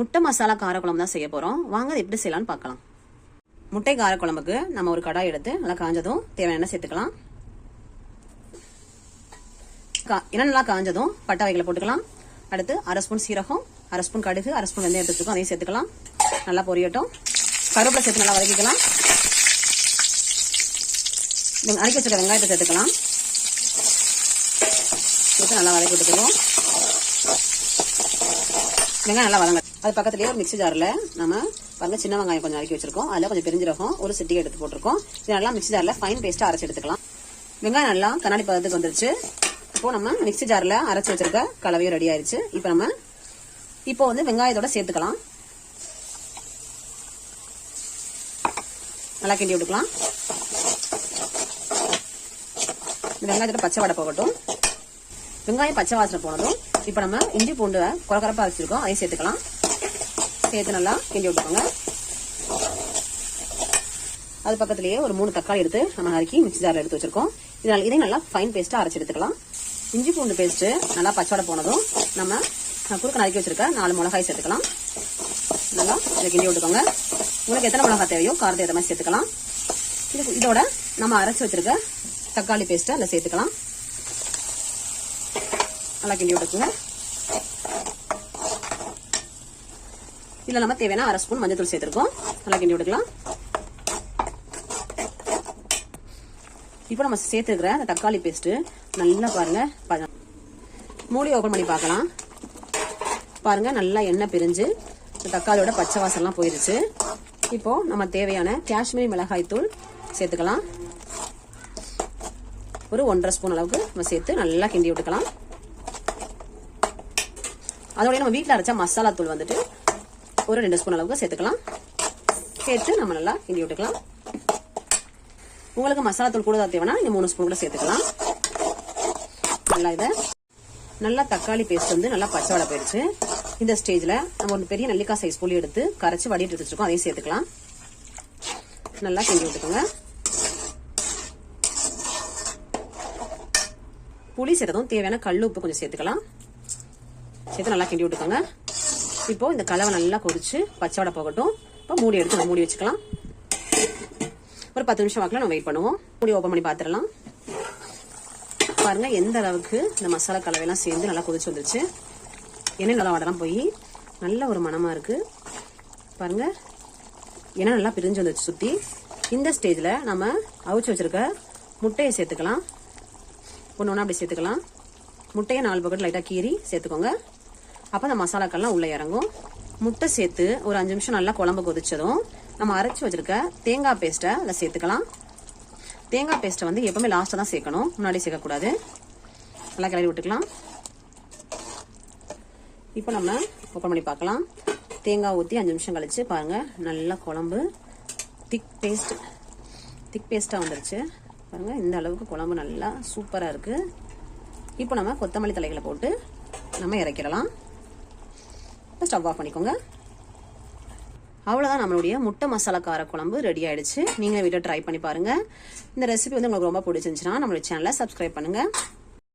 முட்டை மசாலா காரக்குழம்பு தான் செய்ய போகிறோம் வாங்க அது எப்படி செய்யலாம்னு பார்க்கலாம். முட்டை காரக்குழம்புக்கு நம்ம ஒரு கடாய் எடுத்து நல்லா காஞ்சதும் தேவையான சேர்த்துக்கலாம். கா- நல்லா காஞ்சதும் பட்டை வகைகளை போட்டுக்கலாம். அடுத்து அரை ஸ்பூன் சீரகம் அரை ஸ்பூன் கடுகு அரை ஸ்பூன் வெந்தயம் எடுத்துக்கோ அதையும் சேர்த்துக்கலாம். நல்லா பொரியட்டும். கருவேப்பிலை சேர்த்து நல்லா வதக்கிக்கலாம். அரைக்க வச்சுக்க வெங்காயத்தை சேர்த்துக்கலாம். சேர்த்து நல்லா வதக்கி விட்டுக்குவோம் வெங்காயம் நல்லா வதங்க அது பக்கத்துலயே ஒரு மிக்ஸி ஜாரில் நம்ம பாருங்க சின்ன வெங்காயம் கொஞ்சம் அரைக்கி வச்சிருக்கோம். அதில் கொஞ்சம் பெருஞ்சீரகம் ஒரு சிட்டி எடுத்து போட்டிருக்கோம். இது நல்லா மிக்ஸி ஜாரில் ஃபைன் பேஸ்ட்டாக அரைச்சி எடுத்துக்கலாம். வெங்காயம் நல்லா கண்ணாடி பதத்துக்கு வந்துருச்சு. இப்போ நம்ம மிக்ஸி ஜாரில் அரைச்சி வச்சிருக்க கலவையும் ரெடி ஆயிருச்சு. இப்போ நம்ம இப்போ வந்து வெங்காயத்தோட சேர்த்துக்கலாம். நல்லா கிண்டி விட்டுக்கலாம். வெங்காயத்தோட பச்சை வடை போகட்டும். வெங்காயம் பச்சை வாசனை போனதும் இப்போ நம்ம இஞ்சி பூண்டு குறக்குறப்பா வச்சிருக்கோம் அதையும் சேர்த்துக்கலாம். சேர்த்து நல்லா கிண்டி விட்டுக்கோங்க. அது பக்கத்துலேயே ஒரு மூணு தக்காளி எடுத்து நம்ம நறுக்கி மிக்சி ஜாரில் எடுத்து வச்சிருக்கோம். இதனால் இதையும் நல்லா ஃபைன் பேஸ்ட்டாக அரைச்சி எடுத்துக்கலாம். இஞ்சி பூண்டு பேஸ்ட்டு நல்லா பச்சோட போனதும் நம்ம குறுக்க நறுக்கி வச்சிருக்க நாலு மிளகாய் சேர்த்துக்கலாம். நல்லா இதை கிண்டி விட்டுக்கோங்க. உங்களுக்கு எத்தனை மிளகாய் தேவையோ காரத்தை ஏற்ற மாதிரி சேர்த்துக்கலாம். இது இதோட நம்ம அரைச்சி வச்சிருக்க தக்காளி பேஸ்ட்டை அதில் சேர்த்துக்கலாம். நல்லா கிண்டி விட்டுக்கோங்க. இதில் நம்ம தேவையான அரை ஸ்பூன் மஞ்சள் தூள் சேர்த்துருக்கோம். நல்லா கிண்டி விட்டுக்கலாம். இப்போ நம்ம சேர்த்துருக்கிற அந்த தக்காளி பேஸ்ட்டு நல்லா பாருங்கள் பழம் மூடி ஓப்பன் பண்ணி பார்க்கலாம். பாருங்கள் நல்லா எண்ணெய் பிரிஞ்சு இந்த தக்காளியோட பச்சை வாசல்லாம் போயிருச்சு. இப்போது நம்ம தேவையான காஷ்மீரி மிளகாய் தூள் சேர்த்துக்கலாம். ஒரு ஒன்றரை ஸ்பூன் அளவுக்கு நம்ம சேர்த்து நல்லா கிண்டி விட்டுக்கலாம். அதோடய நம்ம வீட்டில் அரைச்சா மசாலா தூள் வந்துட்டு ஒரு ரெண்டு ஸ்பூன் அளவுக்கு சேர்த்துக்கலாம். சேர்த்து நம்ம நல்லா கிண்டி விட்டுக்கலாம். உங்களுக்கு மசாலா தூள் கூட தேவைன்னா இந்த மூணு ஸ்பூன் கூட சேர்த்துக்கலாம். நல்லா இதை நல்லா தக்காளி பேஸ்ட் வந்து நல்லா பச்சை வடை போயிடுச்சு. இந்த ஸ்டேஜில் நம்ம ஒரு பெரிய நெல்லிக்காய் சைஸ் புளி எடுத்து கரைச்சி வடிட்டு வச்சுருக்கோம். அதையும் சேர்த்துக்கலாம். நல்லா கிண்டி விட்டுக்கோங்க. புளி சேர்த்ததும் தேவையான கல் உப்பு கொஞ்சம் சேர்த்துக்கலாம். சேர்த்து நல்லா கிண்டி விட்டுக்கோங்க. இப்போ இந்த கலவை நல்லா கொதிச்சு பச்சை வடை போகட்டும். இப்போ மூடி எடுத்து நம்ம மூடி வச்சுக்கலாம். ஒரு பத்து நிமிஷம் வாக்கில் நம்ம வெயிட் பண்ணுவோம். மூடி ஓப்பன் பண்ணி பார்த்துடலாம் பாருங்கள் எந்த அளவுக்கு இந்த மசாலா கலவையெல்லாம் சேர்ந்து நல்லா கொதிச்சு வந்துருச்சு. எண்ணெய் நல்லா வடலாம் போய் நல்ல ஒரு மனமாக இருக்கு. பாருங்க எண்ணெய் நல்லா பிரிஞ்சு வந்துருச்சு சுற்றி இந்த ஸ்டேஜில் நம்ம அவிச்சு வச்சிருக்க முட்டையை சேர்த்துக்கலாம். ஒன்று ஒன்றா அப்படி சேர்த்துக்கலாம். முட்டையை நாலு பக்கெட் லைட்டாக கீறி சேர்த்துக்கோங்க. அப்போ அந்த மசாலாக்கள்லாம் உள்ளே இறங்கும். முட்டை சேர்த்து ஒரு அஞ்சு நிமிஷம் நல்லா குழம்பு கொதிச்சதும் நம்ம அரைச்சி வச்சிருக்க தேங்காய் பேஸ்ட்டை அதில் சேர்த்துக்கலாம். தேங்காய் பேஸ்ட்டை வந்து எப்பவுமே லாஸ்ட்டாக தான் சேர்க்கணும். முன்னாடி சேர்க்கக்கூடாது. நல்லா கிளறி விட்டுக்கலாம். இப்போ நம்ம ஓப்பன் பண்ணி பார்க்கலாம். தேங்காய் ஊற்றி அஞ்சு நிமிஷம் கழிச்சு பாருங்கள் நல்லா குழம்பு. திக் பேஸ்ட் திக் பேஸ்ட்டாக வந்துருச்சு. பாருங்கள் இந்த அளவுக்கு குழம்பு நல்லா சூப்பராக இருக்குது இப்போ நம்ம கொத்தமல்லி தலைகளை போட்டு நம்ம இறக்கிடலாம். இப்போ ஸ்டவ் ஆஃப் பண்ணிக்கோங்க. அவ்வளோதான் நம்மளுடைய முட்டை மசாலா கார குழம்பு ரெடி ஆயிடுச்சு. நீங்களே வீட்டை ட்ரை பண்ணி பாருங்க. இந்த ரெசிபி வந்து உங்களுக்கு ரொம்ப பிடிச்சிருந்துச்சுன்னா நம்மளுடைய சேனலை சப்ஸ்கிரைப் பண்ணுங்க.